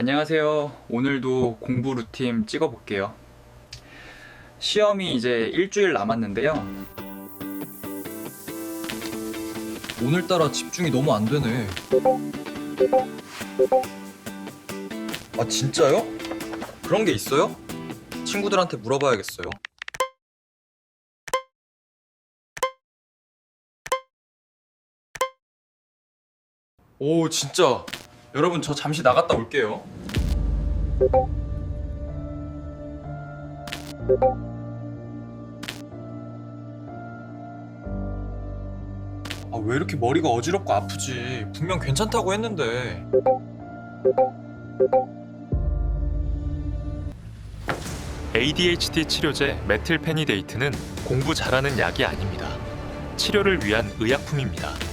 안녕하세요. 오늘도 공부 루틴 찍어볼게요. 시험이 이제 일주일 남았는데요. 오늘따라 집중이 너무 안 되네. 아, 진짜요? 그런 게 있어요? 친구들한테 물어봐야겠어요. 오, 진짜. 여러분, 저 잠시 나갔다 올게요. 아, 왜 이렇게 머리가 어지럽고 아프지? 분명 괜찮다고 했는데. ADHD 치료제 메틸페니데이트는 공부 잘하는 약이 아닙니다. 치료를 위한 의약품입니다.